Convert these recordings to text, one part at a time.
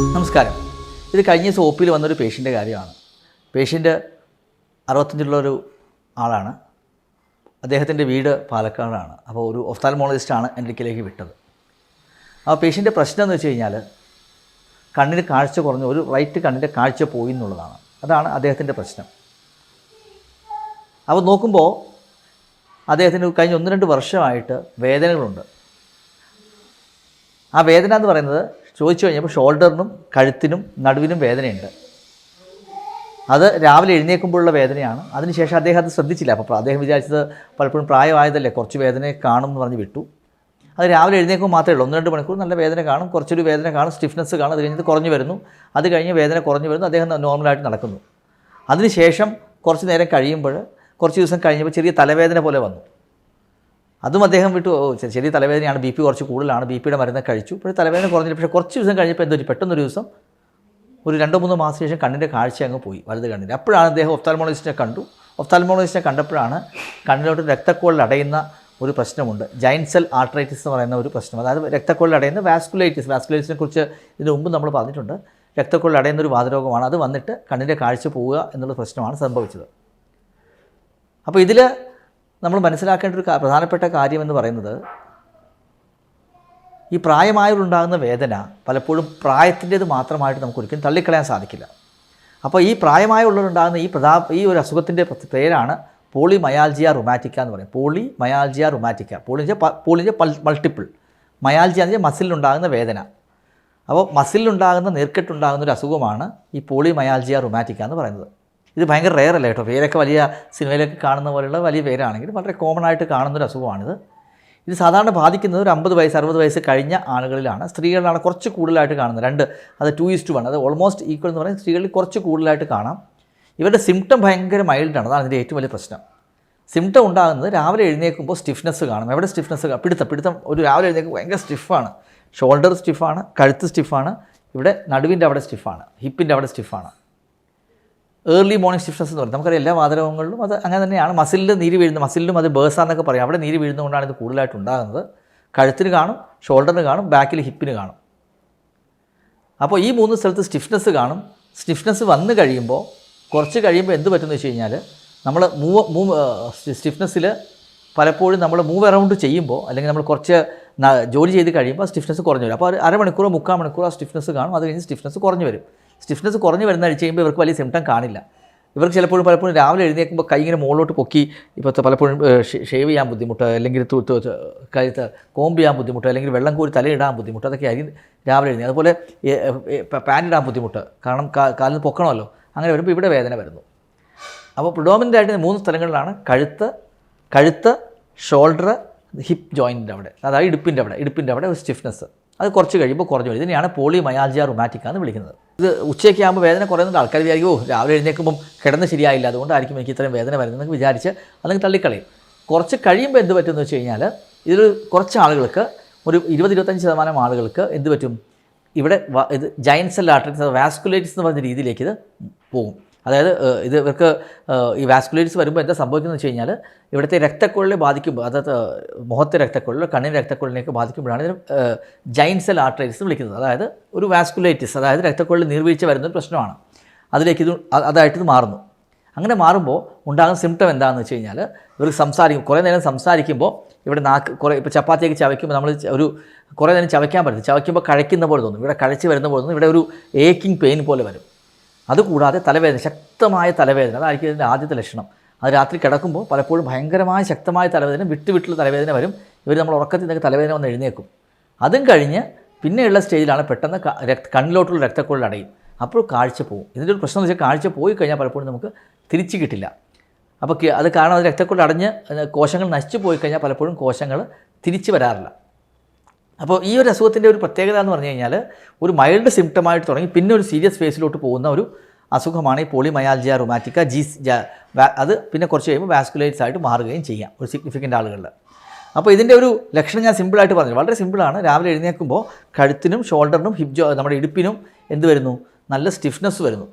നമസ്കാരം. ഇത് കഴിഞ്ഞ ദിവസം ഒ പിയിൽ വന്നൊരു പേഷ്യന്റെ കാര്യമാണ്. പേഷ്യന്റ് അറുപത്തഞ്ചിലുള്ളൊരു ആളാണ്. അദ്ദേഹത്തിന്റെ വീട് പാലക്കാടാണ്. അപ്പോൾ ഒരു ഒഫ്താൽമോളജിസ്റ്റാണ് എന്റെ അടുക്കിലേക്ക് വിട്ടത്. ആ പേഷ്യന്റെ പ്രശ്നം എന്ന് വെച്ച് കഴിഞ്ഞാൽ കണ്ണിന് കാഴ്ച കുറഞ്ഞു ഒരു റൈറ്റ് കണ്ണിന്റെ കാഴ്ച പോയി എന്നുള്ളതാണ്. അതാണ് അദ്ദേഹത്തിന്റെ പ്രശ്നം. അപ്പോൾ നോക്കുമ്പോൾ അദ്ദേഹത്തിന് കഴിഞ്ഞ ഒന്ന് രണ്ട് വർഷമായിട്ട് വേദനകളുണ്ട്. ആ വേദന എന്ന് പറയുന്നത് ചോദിച്ചു കഴിഞ്ഞപ്പോൾ ഷോൾഡറിനും കഴുത്തിനും നടുവിനും വേദനയുണ്ട്. അത് രാവിലെ എഴുന്നേൽക്കുമ്പോഴുള്ള വേദനയാണ്. അതിനുശേഷം അദ്ദേഹം അത് ശ്രദ്ധിച്ചില്ല. അപ്പോൾ അദ്ദേഹം വിചാരിച്ചത് പലപ്പോഴും പ്രായമായതല്ലേ കുറച്ച് വേദന കാണും എന്ന് പറഞ്ഞ് വിട്ടു. അത് രാവിലെ എഴുന്നേൽക്കുമ്പോൾ മാത്രമേ ഉള്ളൂ. ഒന്ന് രണ്ട് മണിക്കൂർ നല്ല വേദന കാണും കുറച്ചൊരു വേദന കാണും സ്റ്റിഫ്നെസ് കാണും അത് കഴിഞ്ഞിട്ട് കുറഞ്ഞു വരുന്നു. അത് കഴിഞ്ഞ് വേദന കുറഞ്ഞു വരുന്നു അദ്ദേഹം നോർമലായിട്ട് നടക്കുന്നു. അതിനുശേഷം കുറച്ച് നേരം കഴിയുമ്പോൾ കുറച്ച് ദിവസം കഴിഞ്ഞപ്പോൾ ചെറിയ തലവേദന പോലെ വന്നു. അതും അദ്ദേഹം വിട്ടു. ഓ ശരി തലവേദനയാണ്. ബി പി കുറച്ച് കൂടുതലാണ്. ബി പിയുടെ മരുന്ന് കഴിച്ചു. പക്ഷേ തലവേദന കുറഞ്ഞില്ല പക്ഷേ കുറച്ച് ദിവസം കഴിഞ്ഞപ്പോൾ എന്തൊരു പെട്ടെന്നൊരു ദിവസം ഒരു രണ്ടോ മൂന്നോ മാസത്തിന് ശേഷം കണ്ണിന്റെ കാഴ്ച അങ്ങ് പോയി. വലുത് കണ്ണിന്റെ. അപ്പോഴാണ് അദ്ദേഹം ഒഫ്താൽമോളജിസ്റ്റിനെ കണ്ടു. ഒഫ്താൽമോളജിസ്റ്റിനെ കണ്ടപ്പോഴാണ് കണ്ണിലോട്ട് രക്തക്കോളിൽ അടയുന്ന ഒരു പ്രശ്നമുണ്ട്. ജൈന്റ് സെൽ ആർട്രൈറ്റിസ് എന്ന് പറയുന്ന ഒരു പ്രശ്നം. അതായത് രക്തക്കോളിൽ അടയുന്ന വാസ്കുലൈറ്റിസ്. വാസ്കുലൈറ്റിസിനെ കുറിച്ച് ഇതിന് മുമ്പ് നമ്മൾ പറഞ്ഞിട്ടുണ്ട്. രക്തക്കോളിൽ അടയുന്ന ഒരു വാതരോഗമാണ്. അത് വന്നിട്ട് കണ്ണിന്റെ കാഴ്ച പോവുക എന്നുള്ള പ്രശ്നമാണ് സംഭവിച്ചത്. അപ്പോൾ ഇതിൽ നമ്മൾ മനസ്സിലാക്കേണ്ട ഒരു പ്രധാനപ്പെട്ട കാര്യം എന്ന് പറയുന്നത് ഈ പ്രായമായവരുണ്ടാകുന്ന വേദന പലപ്പോഴും പ്രായത്തിന്റേത് മാത്രമായിട്ട് നമുക്ക് ഒരിക്കലും തള്ളിക്കളയാൻ സാധിക്കില്ല. അപ്പോൾ ഈ പ്രായമായുള്ളവരുണ്ടാകുന്ന ഈ പ്രധാ ഈ ഒരു അസുഖത്തിന്റെ പ്ര- പേരാണ് പോളി മയാൽജിയ റുമാറ്റിക്ക എന്ന് പറയും. പോളി മയാൽജിയ റുമാറ്റിക്ക പോളിഞ്ച പോളിഞ്ച മൾട്ടിപ്പിൾ മയാൽജിയ എന്ന് വെച്ചാൽ മസിലുണ്ടാകുന്ന വേദന. അപ്പോൾ മസിലുണ്ടാകുന്ന നീർക്കെട്ടുണ്ടാകുന്ന ഒരു അസുഖമാണ് ഈ പോളി മയാൽജിയ റുമാറ്റിക്ക എന്ന് പറയുന്നത്. ഇത് ഭയങ്കര റെയർ അല്ല കേട്ടോ? പേരൊക്കെ വലിയ സിനിമയിലൊക്കെ കാണുന്ന പോലെയുള്ള വലിയ പേരാണെങ്കിൽ വളരെ കോമൺ ആയിട്ട് കാണുന്നൊരു അസുഖമാണിത്. ഇത് സാധാരണ ബാധിക്കുന്നത് ഒരു അമ്പത് വയസ്സ് അറുപത് വയസ്സ് കഴിഞ്ഞ ആളുകളിലാണ്. സ്ത്രീകളിലാണ് കുറച്ച് കൂടുതലായിട്ട് കാണുന്നത്. രണ്ട് അത് ടു ഈസ് ടു വൺ അത് ഓൾമോസ്റ്റ് ഈക്വൽ എന്ന് പറയുന്നത് സ്ത്രീകളിൽ കുറച്ച് കൂടുതലായിട്ട് കാണാം. ഇവരുടെ സിംറ്റം ഭയങ്കര മൈൽഡാണ് അതാണ് ഇതിന്റെ ഏറ്റവും വലിയ പ്രശ്നം. സിംറ്റം ഉണ്ടാകുന്നത് രാവിലെ എഴുന്നേൽക്കുമ്പോൾ സ്റ്റിഫ്നെസ് കാണും. എവിടെ സ്റ്റിഫ്നെസ് പിടുത്തം. പിടുത്തം ഒരു രാവിലെ എഴുന്നേൽക്കുമ്പോൾ ഭയങ്കര സ്റ്റിഫാണ് ഷോൾഡർ സ്റ്റിഫാണ് കഴുത്ത് സ്റ്റിഫാണ് ഇവിടെ നടുവിന്റെ അവിടെ സ്റ്റിഫാണ് ഹിപ്പിന്റെ അവിടെ സ്റ്റിഫാണ് ഏർലി മോർണിംഗ് സ്റ്റിഫ്നസ് എന്ന് പറയും. നമുക്കറിയാം എല്ലാ വാതരോഗങ്ങളിലും അത് അങ്ങനെ തന്നെയാണ്. മസിലിൽ നീര് വീഴുന്ന മസിലിലും അത് ബേഴ്സ എന്നൊക്കെ പറയും. അവിടെ നീര് വീഴുന്നതുകൊണ്ടാണ് ഇത് കൂടുതലായിട്ട് ഉണ്ടാകുന്നത്. കഴുത്തിന് കാണും ഷോൾഡറിന് കാണും ബാക്കിൽ ഹിപ്പിന് കാണും. അപ്പോൾ ഈ മൂന്ന് സ്ഥലത്ത് സ്റ്റിഫ്നെസ് കാണും. സ്റ്റിഫ്നെസ് വന്നു കഴിയുമ്പോൾ കുറച്ച് കഴിയുമ്പോൾ എന്ത് പറ്റുമെന്ന് വെച്ച് കഴിഞ്ഞാൽ നമ്മൾ മൂവ് മൂവ് സ്റ്റിഫ്നെസ്സിൽ പലപ്പോഴും നമ്മൾ മൂവ് അറൗണ്ട് ചെയ്യുമ്പോൾ അല്ലെങ്കിൽ നമ്മൾ കുറച്ച് ജോലി ചെയ്ത് കഴിയുമ്പോൾ സ്റ്റിഫ്നെസ് കുറഞ്ഞു വരും. അപ്പോൾ അരമണിക്കൂറോ മുക്കാൽ മണിക്കൂറോ സ്റ്റിഫ്നെസ് കാണും. അത് കഴിഞ്ഞ് സ്റ്റിഫ്നെസ് കുറഞ്ഞു വരും. സ്റ്റിഫ്നെസ് കുറഞ്ഞു വരുന്ന അടിച്ച് കഴിയുമ്പോൾ ഇവർക്ക് വലിയ സിംറ്റം കാണില്ല. ഇവർക്ക് ചിലപ്പോഴും പലപ്പോഴും രാവിലെ എഴുന്നേൽക്കുമ്പോൾ കൈ ഇങ്ങനെ മുകളിലോട്ട് പൊക്കി ഇപ്പോൾ പലപ്പോഴും ഷേവ് ചെയ്യാൻ ബുദ്ധിമുട്ട് അല്ലെങ്കിൽ കഴുത്ത് കോമ്പ് ചെയ്യാൻ ബുദ്ധിമുട്ട് അല്ലെങ്കിൽ വെള്ളം കോരി തലയിടാൻ ബുദ്ധിമുട്ട് അതൊക്കെ അരി രാവിലെ എഴുന്നേൽ അതുപോലെ പാന്റ് ഇടാൻ ബുദ്ധിമുട്ട് കാരണം കാലിൽ പൊക്കണമല്ലോ അങ്ങനെ വരുമ്പോൾ ഇവിടെ വേദന വരുന്നു. അപ്പോൾ പ്രിഡോമിനന്റ് ആയിട്ട് മൂന്ന് സ്ഥലങ്ങളിലാണ് കഴുത്ത് കഴുത്ത് ഷോൾഡർ ഹിപ്പ് ജോയിന്റിന്റെ അവിടെ അതായത് ഇടുപ്പിന്റെ അവിടെ ഇടുപ്പിന്റെ അവിടെ ഒരു സ്റ്റിഫ്നെസ് അത് കുറച്ച് കഴിയുമ്പോൾ കുറഞ്ഞു വരും. ഇതിനെയാണ് പോളിമയാൽജിയ റൊമാറ്റിക്കാന്ന് വിളിക്കുന്നത്. ഇത് ഉച്ചയ്ക്ക് ആകുമ്പോൾ വേദന കുറയുന്നുണ്ട്. ആൾക്കാർ വിചാരിക്കും ഓ രാവിലെ എഴുന്നേൽക്കുമ്പം കിടന്ന് ശരിയായില്ല. അതുകൊണ്ടായിരിക്കും എനിക്ക് ഇത്രയും വേദന വരുന്നതെന്ന് വിചാരിച്ച് അല്ലെങ്കിൽ തള്ളിക്കളയും. കുറച്ച് കഴിയുമ്പോൾ എന്ത് പറ്റുമെന്ന് വെച്ച് കഴിഞ്ഞാൽ ഇതിൽ കുറച്ച് ആളുകൾക്ക് ഒരു ഇരുപത് ഇരുപത്തഞ്ച് ശതമാനം ആളുകൾക്ക് എന്ത് പറ്റും? ഇവിടെ ഇത് ജയൻസ് ആർട്ടറിസ് വാസ്കുലേറ്റിസ് എന്ന് പറഞ്ഞ രീതിയിലേക്ക് ഇത് പോകും. അതായത് ഇത് ഇവർക്ക് ഈ വാസ്കുലേറ്റിസ് വരുമ്പോൾ എന്താ സംഭവിക്കുന്നത് വെച്ച് കഴിഞ്ഞാൽ ഇവിടുത്തെ രക്തക്കുഴലിനെ ബാധിക്കുമ്പോൾ അതായത് മുഖത്തെ രക്തക്കുഴലിൽ കണ്ണിന്റെ രക്തക്കുഴലിനെയൊക്കെ ബാധിക്കുമ്പോഴാണ് ഇതിന് ജൈൻ സെൽ ആർട്ടറൈറ്റിസ് വിളിക്കുന്നത്. അതായത് ഒരു വാസ്കുലേറ്റിസ് അതായത് രക്തക്കുഴലിൽ നീർവീഴ്ച വരുന്ന ഒരു പ്രശ്നമാണ്. അതിലേക്ക് ഇത് അതായിട്ട് ഇത് മാറുന്നു. അങ്ങനെ മാറുമ്പോൾ ഉണ്ടാകുന്ന സിംറ്റം എന്താണെന്ന് വെച്ച് കഴിഞ്ഞാൽ ഇവർക്ക് സംസാരിക്കും കുറേ നേരം സംസാരിക്കുമ്പോൾ ഇവിടെ നാക്ക് കുറേ ഇപ്പോൾ ചപ്പാത്തിയൊക്കെ ചവയ്ക്കുമ്പോൾ നമ്മൾ ഒരു കുറേ നേരം ചവയ്ക്കാൻ പറ്റും ചവയ്ക്കുമ്പോൾ കഴിക്കുന്ന പോലെ തോന്നും. ഇവിടെ കഴിച്ച് വരുന്ന പോലെ തോന്നും. ഇവിടെ ഒരു ഏക്കിംഗ് പെയിൻ പോലെ വരും. അതുകൂടാതെ തലവേദന ശക്തമായ തലവേദന. അതായിരിക്കും ഇതിന്റെ ആദ്യത്തെ ലക്ഷണം. അത് രാത്രി കിടക്കുമ്പോൾ പലപ്പോഴും ഭയങ്കരമായ ശക്തമായ തലവേദന വിട്ട് വിട്ടുള്ള തലവേദന വരും. ഇവർ നമ്മൾ ഉറക്കത്തിൽ നിന്നൊക്കെ തലവേദന വന്ന് എഴുന്നേക്കും അതും കഴിഞ്ഞ് പിന്നെയുള്ള സ്റ്റേജിലാണ് പെട്ടെന്ന് രക്ത കണ്ണിലോട്ടുള്ള രക്തക്കുഴൽ അടയും. അപ്പോൾ കാഴ്ച പോകും ഇതിന്റെ ഒരു പ്രശ്നം എന്ന് വെച്ചാൽ കാഴ്ച പോയി കഴിഞ്ഞാൽ പലപ്പോഴും നമുക്ക് തിരിച്ചു കിട്ടില്ല. അപ്പോൾ അത് കാരണം അത് രക്തക്കുഴൽ അടഞ്ഞ് കോശങ്ങൾ നശിച്ചു പോയി കഴിഞ്ഞാൽ പലപ്പോഴും കോശങ്ങൾ തിരിച്ചു വരാറില്ല. അപ്പോൾ ഈ ഒരു അസുഖത്തിന്റെ ഒരു പ്രത്യേകത എന്ന് പറഞ്ഞു കഴിഞ്ഞാൽ ഒരു മൈൽഡ് സിംറ്റമായിട്ട് തുടങ്ങി പിന്നെ ഒരു സീരിയസ് ഫേസിലോട്ട് പോകുന്ന ഒരു അസുഖമാണ് ഈ പോളിമയാൽജിയ റുമാറ്റിക്ക ജി അത് പിന്നെ കുറച്ച് കഴിയുമ്പോൾ വാസ്കുലൈറ്റ്സ് ആയിട്ട് മാറുകയും ചെയ്യാം ഒരു സിഗ്നിഫിക്കന്റ് ആളുകളിൽ. അപ്പോൾ ഇതിന്റെ ഒരു ലക്ഷണം ഞാൻ സിമ്പിളായിട്ട് പറഞ്ഞു. വളരെ സിമ്പിളാണ് രാവിലെ എഴുന്നേൽക്കുമ്പോൾ കഴുത്തിനും ഷോൾഡറിനും ഹിപ് ജോ നമ്മുടെ ഇടുപ്പിനും എന്ത് വരുന്നു? നല്ല സ്റ്റിഫ്നെസ് വരുന്നു.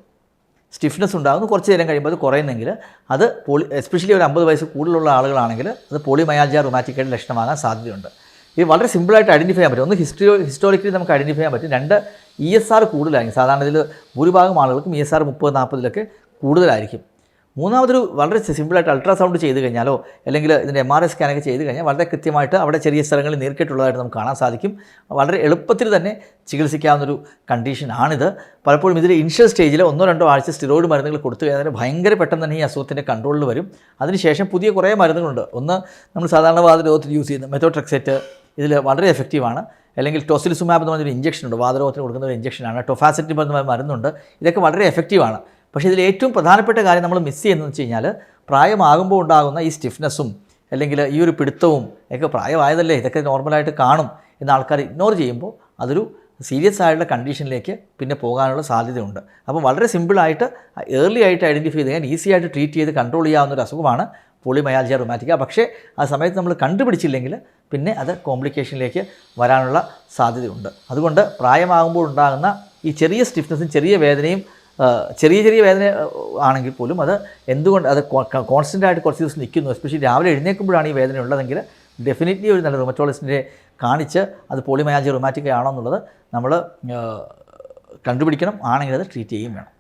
സ്റ്റിഫ്നെസ് ഉണ്ടാകുന്നു. കുറച്ച് നേരം കഴിയുമ്പോൾ അത് കുറയുന്നെങ്കിൽ അത് പോളി എസ്പെഷ്യലി ഒരു അമ്പത് വയസ്സ് കൂടുതലുള്ള ആളുകളാണെങ്കിൽ അത് പോളിമയാൾജിയ റുമാറ്റിക്കയുടെ ലക്ഷണമാകാൻ സാധ്യതയുണ്ട്. ഇത് വളരെ സിമ്പിളായിട്ട് ഐഡന്റിഫൈ ചെയ്യാൻ പറ്റും. ഒന്ന് ഹിസ്റ്ററി ഹിസ്റ്റോറിക്കലി നമുക്ക് ഐഡന്റിഫൈ ചെയ്യാൻ പറ്റും. രണ്ട് ഇ എസ് ആർ കൂടുതലായിരിക്കും. സാധാരണ ഇതിൽ ഭൂരിഭാഗം ആളുകൾക്കും ഇ എസ് ആർ മുപ്പത് നാൽപ്പതിലൊക്കെ കൂടുതലായിരിക്കും. മൂന്നാമതൊരു വളരെ സിമ്പിളായിട്ട് അൾട്രാസൗണ്ട് ചെയ്ത് കഴിഞ്ഞാലോ അല്ലെങ്കിൽ ഇതിന്റെ എം ആർ ഐ സ്കാനൊക്കെ ചെയ്ത് കഴിഞ്ഞാൽ വളരെ കൃത്യമായിട്ട് അവിടെ ചെറിയ സ്ഥലങ്ങളിൽ നീർക്കെട്ടുള്ളതായിട്ട് നമുക്ക് കാണാൻ സാധിക്കും. വളരെ എളുപ്പത്തിൽ തന്നെ ചികിത്സിക്കാവുന്നൊരു കണ്ടീഷനാണിത് പലപ്പോഴും ഇതിൽ ഇനിഷ്യൽ സ്റ്റേജിൽ ഒന്നോ രണ്ടോ ആഴ്ച സ്റ്റിറോയിഡ് മരുന്നുകൾ കൊടുത്തു കഴിഞ്ഞാൽ ഭയങ്കര പെട്ടെന്ന് തന്നെ ഈ അസുഖത്തിന്റെ കൺട്രോളിൽ വരും. അതിനുശേഷം പുതിയ കുറേ മരുന്നുകളുണ്ട്. ഒന്ന് നമ്മൾ സാധാരണ വാദ രോഗത്തിൽ യൂസ് ചെയ്യുന്ന മെത്തോട്രെക്സെറ്റ് ഇതിൽ വളരെ എഫക്റ്റീവാണ് അല്ലെങ്കിൽ ടോസിലിസുമാബ് എന്ന് പറഞ്ഞൊരു ഇഞ്ചക്ഷൻ ഉണ്ട്. വാതരോഗത്തിന് കൊടുക്കുന്ന ഒരു ഇഞ്ചക്ഷനാണ് ടൊഫാസിറ്റി പറഞ്ഞ മരുന്നുണ്ട്. ഇതൊക്കെ വളരെ എഫക്റ്റീവാണ് പക്ഷേ ഇതിൽ ഏറ്റവും പ്രധാനപ്പെട്ട കാര്യം നമ്മൾ മിസ് ചെയ്യുന്നതെന്ന് വെച്ച് കഴിഞ്ഞാൽ പ്രായമാകുമ്പോൾ ഉണ്ടാകുന്ന ഈ സ്റ്റിഫ്നെസ്സും അല്ലെങ്കിൽ ഈ ഒരു പിടുത്തവും ഒക്കെ പ്രായമായതല്ലേ? ഇതൊക്കെ നോർമലായിട്ട് കാണും എന്ന ആൾക്കാർ ഇഗ്നോർ ചെയ്യുമ്പോൾ അതൊരു സീരിയസ് ആയിട്ടുള്ള കണ്ടീഷനിലേക്ക് പിന്നെ പോകാനുള്ള സാധ്യതയുണ്ട്. അപ്പോൾ വളരെ സിമ്പിളായിട്ട് ഏർലി ആയിട്ട് ഐഡന്റിഫൈ ചെയ്ത് കഴിഞ്ഞാൽ ഈസി ആയിട്ട് ട്രീറ്റ് ചെയ്ത് കൺട്രോൾ ചെയ്യാവുന്ന ഒരു അസുഖമാണ് പോളിമയാൽജിയ റൊമാറ്റിക്ക പക്ഷേ ആ സമയത്ത് നമ്മൾ കണ്ടുപിടിച്ചില്ലെങ്കിൽ പിന്നെ അത് കോംപ്ലിക്കേഷനിലേക്ക് വരാനുള്ള സാധ്യതയുണ്ട്. അതുകൊണ്ട് പ്രായമാകുമ്പോൾ ഉണ്ടാകുന്ന ഈ ചെറിയ സ്റ്റിഫ്നെസ്സും ചെറിയ വേദനയും ചെറിയ ചെറിയ വേദന ആണെങ്കിൽ പോലും അത് എന്തുകൊണ്ട് അത് കോൺസ്റ്റന്റ് ആയിട്ട് കുറച്ച് ദിവസം നിൽക്കുന്നു. എസ്പെഷ്യലി രാവിലെ എഴുന്നേൽക്കുമ്പോഴാണ് ഈ വേദന ഉള്ളതെങ്കിൽ ഡെഫിനറ്റ്ലി ഒരു നല്ല റൊമറ്റോളജിസ്റ്റിനെ കാണിച്ച് അത് പോളിമയാജി റൊമാറ്റിക് ആണോ എന്നുള്ളത് നമ്മൾ കണ്ടുപിടിക്കണം. ആണെങ്കിൽ അത് ട്രീറ്റ് ചെയ്യുകയും വേണം.